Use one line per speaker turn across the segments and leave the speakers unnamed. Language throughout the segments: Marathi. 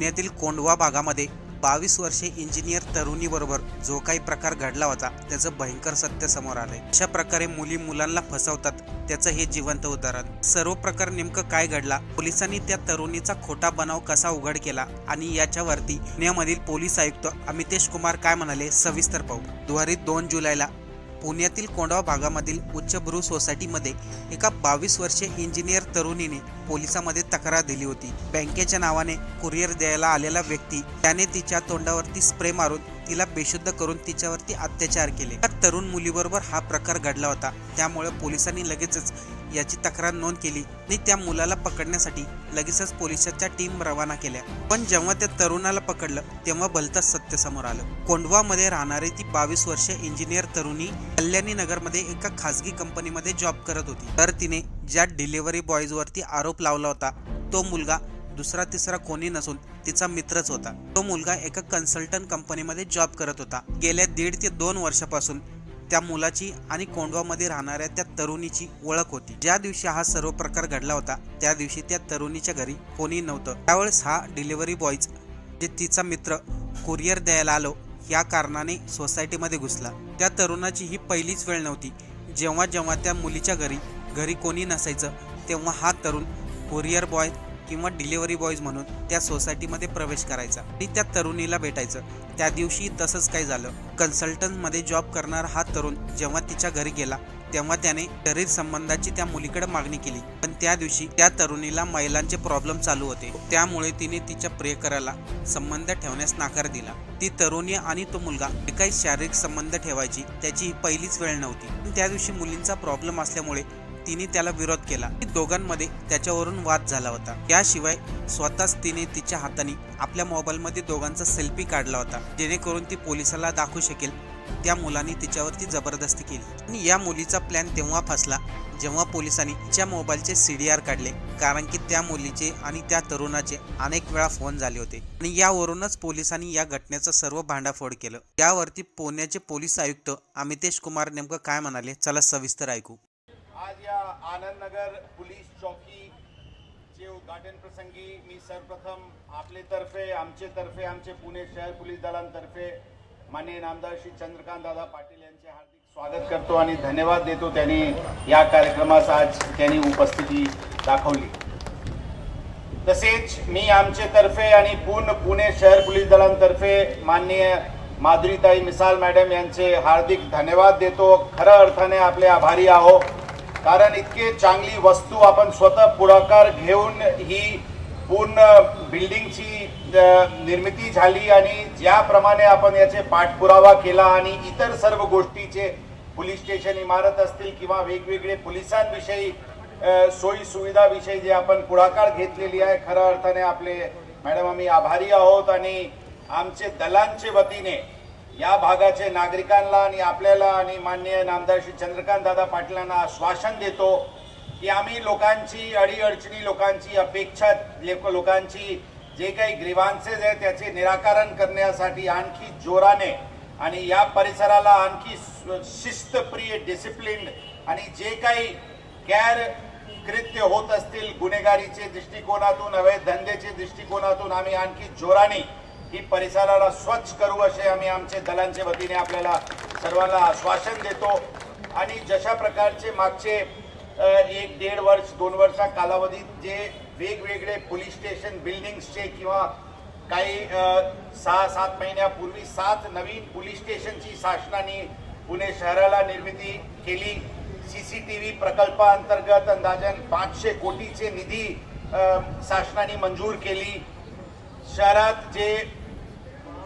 पुण्यातील कोंडवा भागामध्ये बावीस वर्षे इंजिनियर तरुणीबरोबर जो काही प्रकार घडला होता त्याचं भयंकर सत्य समोर आलंय. अशा प्रकारे मुली मुलांना फसवतात त्याचं हे जिवंत उदाहरण. सर्व प्रकार नेमकं काय घडला? पोलिसांनी त्या तरुणीचा खोटा बनाव कसा उघड केला? आणि याच्यावरती पुण्यामधील पोलीस आयुक्त अमितेश कुमार काय म्हणाले? सविस्तर पाहू. दुवारी दोन जुलैला पुण्यातील कोंडावा भागामधील उच्चभ्रू सोसायटीमध्ये एका बावीस वर्षे इंजिनियर तरुणीने पोलिसांमध्ये तक्रार दिली होती. बँकेच्या नावाने कुरिअर द्यायला आलेला व्यक्ती त्याने तिच्या तोंडावरती स्प्रे मारून तिला बेशुद्ध करून तिच्यावरती अत्याचार केले. त्या तरुण मुलीबरोबर हा प्रकार घडला होता. त्यामुळे पोलिसांनी लगेचच याची तक्रार नोंद केली. आणि त्या मुलाला पकडण्यासाठी लगेचच पोलिसाच्या टीम रवाना केल्या. पण जेव्हा त्या तरुणाला पकडलं तेव्हा भलतंच सत्य समोर आलं. कोंडवामध्ये राहणारी ती बावीस वर्षीय इंजिनियर तरुणी कल्याणी नगरमध्ये एका खासगी कंपनीमध्ये जॉब करत होती. तर तिने ज्या डिलिव्हरी बॉयजवरती आरोप लावला होता तो मुलगा दुसरा तिसरा कोणी नसून तिचा मित्रच होता. तो मुलगा एका कन्सल्टंट कंपनीमध्ये जॉब करत होता. गेल्या दीड ते दोन वर्षापासून त्या मुलाची आणि कोंडवामध्ये राहणाऱ्या त्या तरुणीची ओळख होती. ज्या दिवशी हा सर्व प्रकार घडला होता त्या दिवशी त्या तरुणीच्या घरी कोणी नव्हतं. त्यावेळेस हा डिलिव्हरी बॉयज जे तिचा मित्र कुरिअर द्यायला आलो या कारणाने सोसायटीमध्ये घुसला. त्या तरुणाची ही पहिलीच वेळ नव्हती. जेव्हा जेव्हा त्या मुलीच्या घरी घरी कोणी नसायचं तेव्हा हा तरुण कुरिअर बॉय किंवा डिलिव्हरी बॉयज म्हणून त्या सोसायटीमध्ये प्रवेश करायचा. आणि त्या तरुणीला भेटायचं. त्या दिवशी तसंच काय झालं. कन्सल्टंटमध्ये जॉब करणारा हा तरुण जेव्हा तिच्या घरी गेला तेव्हा त्याने शरीर संबंधाची त्या मुलीकडे मागणी केली. पण त्या दिवशी त्या तरुणीला महिलांचे प्रॉब्लेम चालू होते. त्यामुळे तिने तिच्या प्रियकराला संबंध ठेवण्यास नकार दिला. ती तरुणी आणि तो मुलगा काही शारीरिक संबंध ठेवायची त्याची पहिलीच वेळ नव्हती. त्या दिवशी मुलींचा प्रॉब्लेम असल्यामुळे तिने त्याला विरोध केला. दोघांमध्ये त्याच्यावरून वाद झाला होता. याशिवाय स्वतःच तिने तिच्या हाताने आपल्या मोबाईलमध्ये दोघांचा सेल्फी काढला होता. जेणेकरून ती पोलिसाला दाखवू शकेल. त्या मुलाने तिच्यावरती जबरदस्ती केली. आणि या मुलीचा प्लॅन तेव्हा फसला जेव्हा पोलिसांनी तिच्या मोबाईलचे सी डी आर काढले. कारण की त्या मुलीचे आणि त्या तरुणाचे अनेक वेळा फोन झाले होते. आणि यावरूनच पोलिसांनी या घटनेचं सर्व भांडाफोड केलं. यावरती पुण्याचे पोलीस आयुक्त अमितेश कुमार नेमकं काय म्हणाले? चला सविस्तर ऐकू.
आज या आनंद नगर पोलीस चौकी चे उद्घाटन प्रसंगी मी सर्वप्रथम आपले तर्फे आमचे तर्फे आमचे पुणे शहर पोलीस दलांतर्फे माननीय नामदार श्री चंद्रकांत दादा पाटील यांचे हार्दिक स्वागत करतो आणि धन्यवाद देतो त्यांनी या कार्यक्रमास आज त्यांनी उपस्थिती दाखवली. तसेच मी आमचे तर्फे आणि पूर्ण पुणे शहर पोलीस दलांतर्फे माननीय माधुरीताई मिसाल मॅडम यांचे हार्दिक धन्यवाद देतो. खऱ्या अर्थाने आपले आभारी आहो कारण इतके चांगली वस्तू आपण स्वतः पुढाकार घेऊन ही पूर्ण बिल्डिंगची निर्मिती झाली आणि ज्याप्रमाणे आपण याचे पाठपुरावा केला आणि इतर सर्व गोष्टीचे पोलीस स्टेशन इमारत असतील किंवा वेगवेगळे पोलिसांविषयी सोयी सुविधाविषयी जे आपण पुढाकार घेतलेली आहे खऱ्या अर्थाने आपले मॅडम आम्ही आभारी आहोत आणि आमचे दलांचे वतीने या भागाचे नागरिकांना आणि आपल्याला आणि माननीय नामदार श्री चंद्रकांत दादा पाटलांना आश्वासन देतो की आम्ही लोकांची अडीअडचणी लोकांची अपेक्षा लोकांची जे काही ग्रीवांसेस आहे त्याचे निराकरण करण्यासाठी आणखी जोराने आणि या परिसराला आणखी शिस्तप्रिय डिसिप्लिन आणि जे काही गैर कृत्य होत असतील गुन्हेगारीचे दृष्टिकोनातून अवैध धंद्याचे दृष्टिकोनातून आम्ही आणखी जोराने ही परिसराला स्वच्छ करू असे आम्ही आमचे दलांच्या वतीने आपल्याला सर्वांना आश्वासन देतो. आणि जशा प्रकारचे मागचे एक दीड वर्ष दोन वर्षा कालावधीत जे वेगवेगळे पोलीस स्टेशन बिल्डिंग्सचे किंवा काही सहा सात महिन्यापूर्वी सात नवीन पोलीस स्टेशनची शासनाने पुणे शहराला निर्मिती केली. सी सी टी व्ही प्रकल्पाअंतर्गत अंदाजन पाचशे कोटीचे निधी शासनाने मंजूर केली. शहरात जे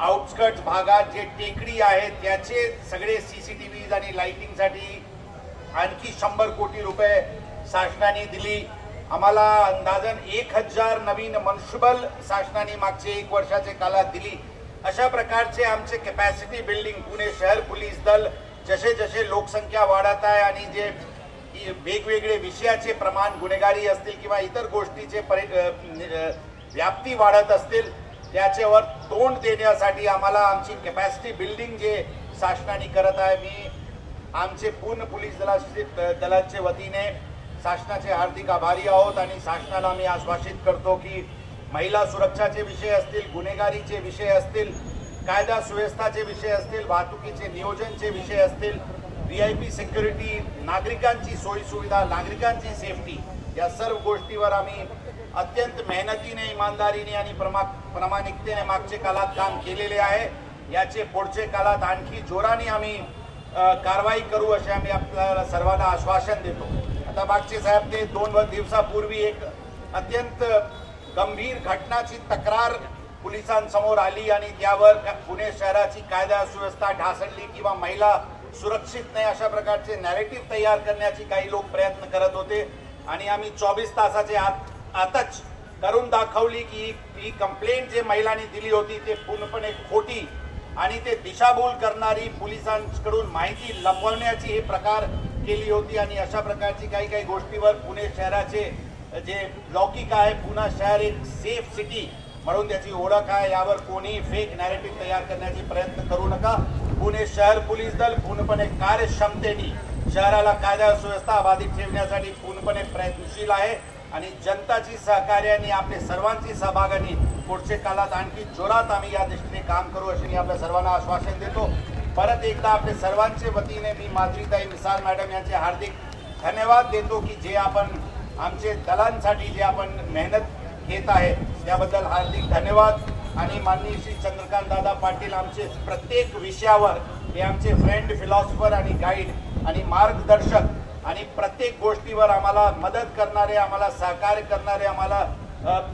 आउटस्कट भागात जे टेकडी आहेत त्याचे सगळे सी सी टी व्ही आणि लाईटिंगसाठी आणखी शंभर कोटी रुपये शासनाने दिली. आम्हाला अंदाजन एक हजार नवीन मनुष्यबल शासनाने मागचे एक वर्षाचे काळात दिली. अशा प्रकारचे आमचे कॅपॅसिटी बिल्डिंग पुणे शहर पोलीस दल जसे जसे लोकसंख्या वाढत आहे आणि जे वेगवेगळे विषयाचे प्रमाण गुन्हेगारी असतील किंवा इतर गोष्टीचे परि व्याप्ती वाढत असतील त्याच्यावर तोंड देण्यासाठी आम्हाला आमची कॅपॅसिटी बिल्डिंग जे शासनाने करत आहे मी आमचे पूर्ण पोलीस दलाचे दलाच्या वतीने शासनाचे हार्दिक आभारी आहोत आणि शासनाला आम्ही आश्वासित करतो की महिला सुरक्षाचे विषय असतील गुन्हेगारीचे विषय असतील कायदा सुव्यवस्थाचे विषय असतील वाहतुकीचे नियोजनचे विषय असतील व्ही आय पी सिक्युरिटी नागरिकांची सोयीसुविधा नागरिकांची सेफ्टी या सर्व गोष्टीवर आम्ही अत्यंत मेहनतीने इमानदारीने आणि प्रमा प्रामाणिकतेने मागचे काळात काम केलेले आहे. याचे पुढचे काळात आणखी जोराने आम्ही कारवाई करू असे आम्ही आपल्याला सर्वांना आश्वासन देतो. आता मागचे साहेब ते दोन व- दिवसापूर्वी एक अत्यंत गंभीर घटनाची तक्रार पोलिसांसमोर आली आणि त्यावर पुणे शहराची कायदा सुव्यवस्था ढासळली किंवा महिला सुरक्षित नाही अशा प्रकारचे नॅरेटिव्ह तयार करण्याची काही लोक प्रयत्न करत होते. आणि आम्ही चोवीस तासाचे आत आताच करून दाखवली की ही- कंप्लेंट जे महिलांनी दिली होती ते पूर्णपणे खोटी आणि ते दिशाभूल करणारी पोलिसांकडून माहिती लपवण्याची हे प्रकार केली होती आणि अशा प्रकारची काही काही गोष्टीवर पुणे शहराचे जे लौकिक आहे पुणे शहर एक सेफ सिटी म्हणून त्याची ओळख आहे. यावर कोणी फेक नॅरेटिव्ह तयार करण्याचे प्रयत्न करू नका. पुणे शहर पोलीस दल पूर्णपणे कार्यक्षमतेने शहराला कायदा सुव्यवस्था बाधित ठेवण्यासाठी पूर्णपणे प्रयत्नशील आहे. आणि जनताची सहकार्याने आपले सर्वांची सहभागाने पुढचे काळात आणखी जोरात आम्ही या दृष्टीने काम करू असे मी आपल्या सर्वांना आश्वासन देतो. परत एकदा आपले सर्वांचे वतीने मी माधुरीताई मिसाल मॅडम यांचे हार्दिक धन्यवाद देतो की जे आपण आमचे दलांसाठी जे आपण मेहनत घेत आहे त्याबद्दल हार्दिक धन्यवाद. आणि माननीय श्री चंद्रकांत दादा पाटील आमचे प्रत्येक विषयावर हे आमचे फ्रेंड फिलॉसफर आणि गाईड आणि मार्गदर्शक आणि प्रत्येक गोष्टीवर आम्हाला मदत करणारे आम्हाला सहकार्य करणारे आम्हाला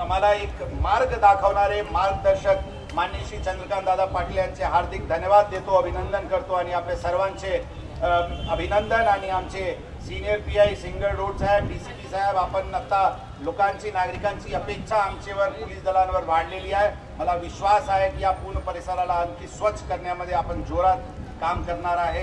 आम्हाला एक मार्ग दाखवणारे मार्गदर्शक माननीय श्री चंद्रकांत दादा पाटील यांचे हार्दिक धन्यवाद देतो अभिनंदन करतो आणि आपले सर्वांचे अभिनंदन आणि आमचे सिनियर पी आय सिंगल रोड साहेब डी सी पी साहेब आपण आता लोकांची नागरिकांची अपेक्षा आमच्यावर पोलीस दलांवर वाढलेली आहे. मला विश्वास आहे की या पूर्ण परिसराला आणखी स्वच्छ करण्यामध्ये आपण जोरात काम करणार आहे.